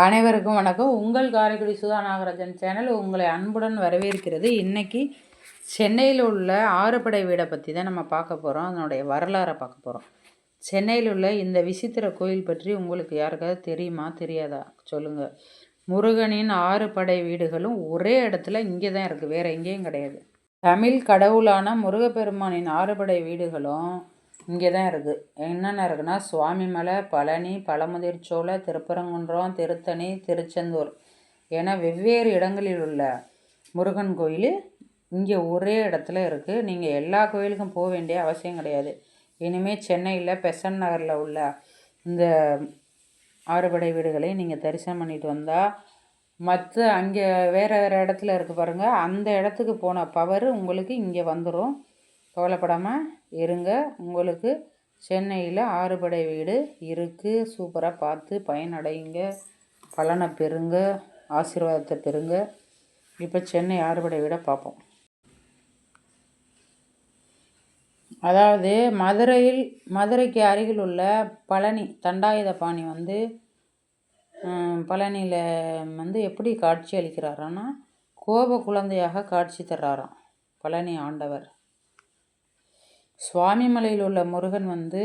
அனைவருக்கும் வணக்கம். உங்கள் காரைக்குடி சுதா நாகராஜன் சேனல் உங்களை அன்புடன் வரவேற்கிறது. இன்றைக்கி சென்னையில் உள்ள ஆறுபடை வீடை பற்றி தான் நம்ம பார்க்க போகிறோம் அதனுடைய வரலாறை பார்க்க போகிறோம் சென்னையில் உள்ள இந்த விசித்திர கோயில் பற்றி உங்களுக்கு யாருக்காவது தெரியுமா? தெரியாதா? சொல்லுங்கள் முருகனின் ஆறு படை வீடுகளும் ஒரே இடத்துல இங்கே தான் இருக்குது வேறு எங்கேயும் கிடையாது. தமிழ் கடவுளான முருகப்பெருமானின் ஆறுபடை வீடுகளும் இங்கே தான் இருக்குது என்னென்ன இருக்குன்னா சுவாமிமலை பழனி பழமுதிர்ச்சோலை திருப்பரங்குன்றம் திருத்தணி திருச்செந்தூர். என வெவ்வேறு இடங்களில் உள்ள முருகன் கோயில் இங்கே ஒரே இடத்துல இருக்குது நீங்கள் எல்லா கோயிலுக்கும் போக வேண்டிய அவசியம் கிடையாது. இனிமேல் சென்னையில் பெசன் நகரில் உள்ள இந்த ஆறுபடை வீடுகளை நீங்கள் தரிசனம் பண்ணிட்டு வந்தால் மற்ற அங்கே வேறு வேறு இடத்துல இருக்குது பாருங்கள் அந்த இடத்துக்கு போன பவர் உங்களுக்கு இங்கே வந்துடும் கவலைப்படாமல் இருங்க. உங்களுக்கு சென்னையில் ஆறுபடை வீடு இருக்குது சூப்பராக பார்த்து பயனடையுங்க. பலனை பெறுங்க. ஆசீர்வாதத்தை பெறுங்க. இப்போ சென்னை ஆறுபடை வீடை பார்ப்போம். அதாவது மதுரையில் மதுரைக்கு அருகில் உள்ள பழனி தண்டாயுதபாணி வந்து பழனியில் வந்து எப்படி காட்சி அளிக்கிறாரான்னா கோப குழந்தையாக காட்சி தர்றாராம். பழனி ஆண்டவர். சுவாமிமலையில் உள்ள முருகன் வந்து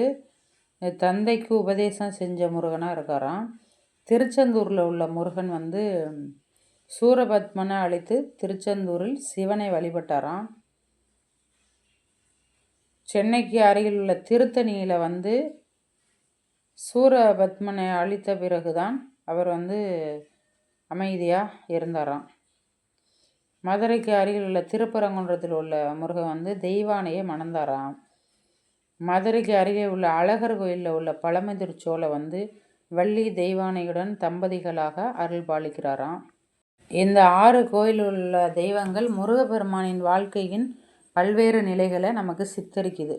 தந்தைக்கு உபதேசம் செஞ்ச முருகனாக இருக்காராம். திருச்செந்தூரில் உள்ள முருகன் வந்து சூரபத்மனை அழைத்து திருச்செந்தூரில் சிவனை வழிபட்டாராம். சென்னைக்கு அருகில் உள்ள திருத்தணியில் வந்து சூரபத்மனை அழித்த பிறகுதான் அவர் வந்து அமைதியாக இருந்தாராம். மதுரைக்கு அருகில் உள்ள திருப்பரங்குன்றத்தில் உள்ள முருகன் வந்து தெய்வானையை மணந்தாராம். மதுரைக்கு அருகே உள்ள அழகர் கோயிலில் உள்ள பழமுதிர் சோலை வந்து வள்ளி தெய்வானையுடன் தம்பதிகளாக அருள் பாலிக்கிறாராம். இந்த ஆறு கோயிலில் உள்ள தெய்வங்கள் முருகப்பெருமானின் வாழ்க்கையின் பல்வேறு நிலைகளை நமக்கு சித்தரிக்குது.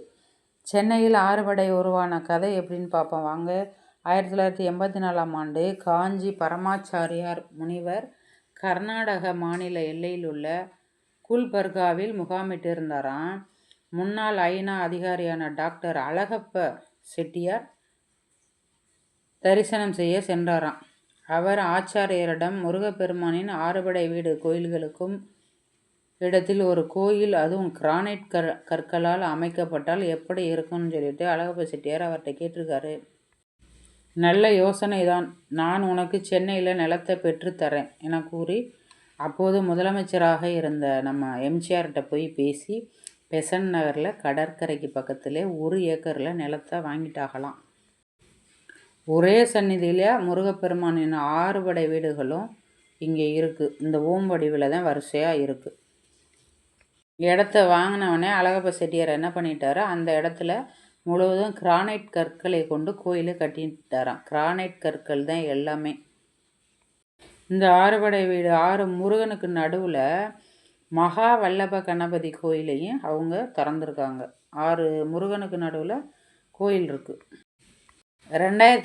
சென்னையில் ஆறுபடை உருவான கதை எப்படின்னு பார்ப்போம். வாங்க. ஆயிரத்தி தொள்ளாயிரத்தி எண்பத்தி நாலாம் ஆண்டு காஞ்சி பரமாச்சாரியார் முனிவர் கர்நாடக மாநில எல்லையில் உள்ள குல்பர்காவில் முகாமிட்டிருந்தாராம். முன்னாள் ஐநா அதிகாரியான டாக்டர் அழகப்ப செட்டியார் தரிசனம் செய்ய சென்றாராம். அவர் ஆச்சாரியரிடம் முருகப்பெருமானின் ஆறுபடை வீடு கோயில்களுக்கும் இடத்தில் ஒரு கோயில் அதுவும் கிரானைட் கற் கற்களால் அமைக்கப்பட்டால் எப்படி இருக்கும்னு சொல்லிட்டு அழகப்ப செட்டியார் அவர்கிட்ட கேட்டிருக்காரு. நல்ல யோசனை தான் நான் உனக்கு சென்னையில் நிலத்தை பெற்றுத்தரேன் என கூறி அப்போது முதலமைச்சராக இருந்த நம்ம எம்ஜிஆர்கிட்ட போய் பேசி பெசன் நகரில் கடற்கரைக்கு பக்கத்திலே ஒரு ஏக்கரில் நிலத்தை வாங்கிட்டாகலாம். ஒரே சந்நிதியில் முருகப்பெருமானின் ஆறுபடை வீடுகளும் இங்கே இருக்குது இந்த ஓம் வடிவில் தான் வரிசையாக இருக்குது இடத்த வாங்கினவனே அழகப்ப செட்டியார் என்ன பண்ணிட்டாரு? அந்த இடத்துல முழுவதும் கிரானைட் கற்களை கொண்டு கோயிலை கட்டிட்டாராம். கிரானைட் கற்கள் தான் எல்லாமே. இந்த ஆறுபடை வீடு ஆறு முருகனுக்கு நடுவில் மகா வல்லப கணபதி கோயிலையும் அவங்க திறந்துருக்காங்க. ஆறு முருகனுக்கு நடுவில் கோயில் இருக்குது ரெண்டாயிரத்தி